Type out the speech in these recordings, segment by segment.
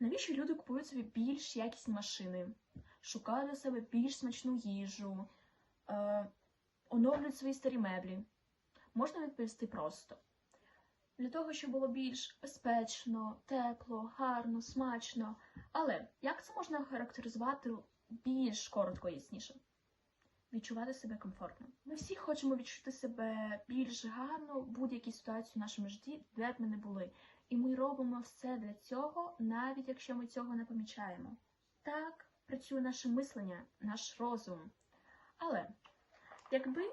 Навіщо люди купують собі більш якісні машини, шукають для себе більш смачну їжу, е, оновлюють свої старі меблі? Можна відповісти просто. Для того, щоб було більш безпечно, тепло, гарно, смачно. Але як це можна характеризувати більш коротко і ясніше? Відчувати себе комфортно. Ми всі хочемо відчути себе більш гарно в будь-якій ситуації в нашому житті, де б ми не були. І ми робимо все для цього, навіть якщо ми цього не помічаємо. Так працює наше мислення, наш розум. Але якби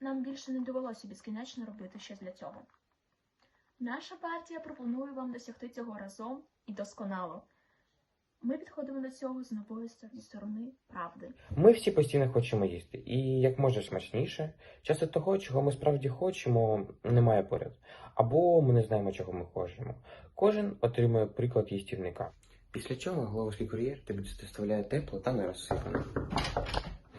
нам більше не довелося безкінечно робити щось для цього. Наша партія пропонує вам досягти цього разом і досконало. Ми підходимо до цього з нової ст- сторони правди. Ми всі постійно хочемо їсти, і як можна смачніше. Часто того, чого ми справді хочемо, немає поряд. Або ми не знаємо, чого ми хочемо. Кожен отримує приклад їстівника. Після чого головський кур'єр тобі доставляє тепло та не розсипане.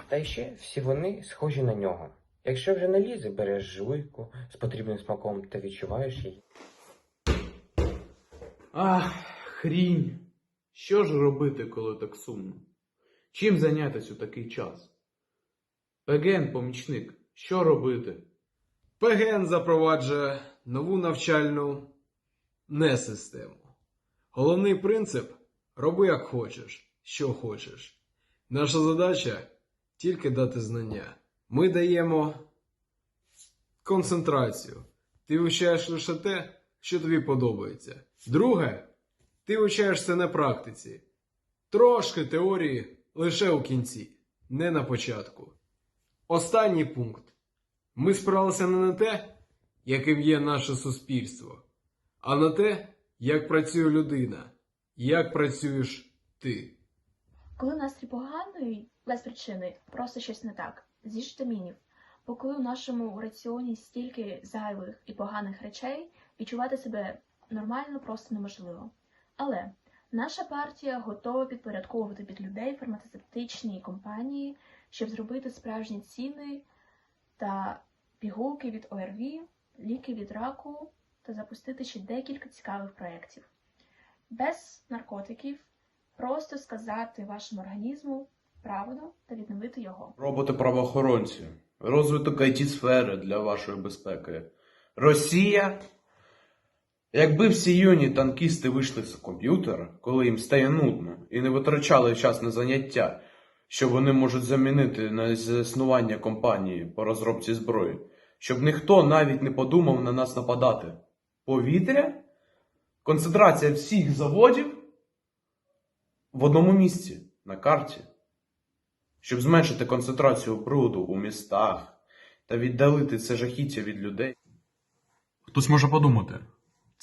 Та ще всі вони схожі на нього. Якщо вже не лізе, береш жуйку з потрібним смаком та відчуваєш її. Ах, хрінь. Що ж робити, коли так сумно? Чим зайнятися у такий час? Пеген, помічник, що робити? ПГН запроваджує нову навчальну не-систему. Головний принцип роби як хочеш, що хочеш. Наша задача тільки дати знання. Ми даємо концентрацію. Ти вивчаєш лише те, що тобі подобається. Друге, ти вивчаєш це на практиці. Трошки теорії лише у кінці, не на початку. Останній пункт. Ми спиралися не на те, яким є наше суспільство, а на те, як працює людина, як працюєш ти. Коли настрій поганий, без причини, просто щось не так, з'їж вітамінів. Бо коли у нашому раціоні стільки зайвих і поганих речей, відчувати себе нормально просто неможливо. Але наша партія готова підпорядковувати під людей фармацевтичні компанії, щоб зробити справжні ціни та пігулки від ОРВІ, ліки від раку та запустити ще декілька цікавих проєктів. Без наркотиків, просто сказати вашому організму правду та відновити його. Роботи-правоохоронці, розвиток it сфери для вашої безпеки. Росія. Якби всі юні танкісти вийшли з комп'ютера, коли їм стає нудно, і не витрачали час на заняття, що вони можуть замінити на заснування компанії по розробці зброї, щоб ніхто навіть не подумав на нас нападати. Повітря? Концентрація всіх заводів в одному місці на карті щоб зменшити концентрацію бруду у містах та віддалити це жахіття від людей. Хтось може подумати,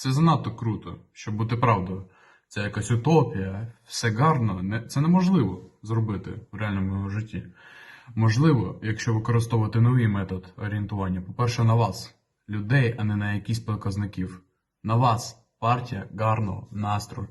це занадто круто, щоб бути правдою. Це якась утопія, все гарно, це неможливо зробити в реальному житті. Можливо, якщо використовувати новий метод орієнтування, по-перше, на вас, людей, а не на якісь показників. На вас, партія гарного настрою.